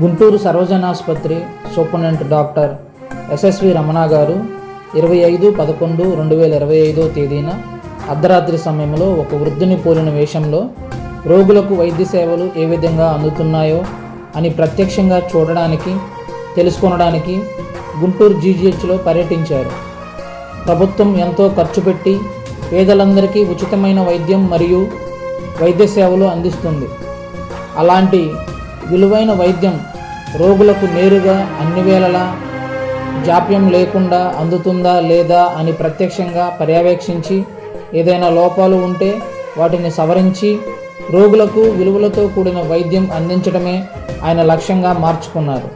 గుంటూరు సర్వజనాసుపత్రి superintendent doctor SSV Ramana గారు ఇరవై ఐదు పదకొండు రెండు వేల ఇరవై ఐదో తేదీన అర్ధరాత్రి సమయంలో ఒక వృద్ధుని పోలిన వేషంలో రోగులకు వైద్య సేవలు ఏ విధంగా అందుతున్నాయో అని ప్రత్యక్షంగా చూడడానికి తెలుసుకొనడానికి గుంటూరు జీజీహెచ్లో పర్యటించారు. ప్రభుత్వం ఎంతో ఖర్చు పెట్టి పేదలందరికీ ఉచితమైన వైద్యం మరియు వైద్య సేవలు అందిస్తుంది. అలాంటి విలువైన వైద్యం రోగులకు నేరుగా అన్ని వేళలా జాప్యం లేకుండా అందుతుందా లేదా అని ప్రత్యక్షంగా పర్యవేక్షించి ఏదైనా లోపాలు ఉంటే వాటిని సవరించి రోగులకు విలువలతో కూడిన వైద్యం అందించడమే ఆయన లక్ష్యంగా మార్చుకున్నారు.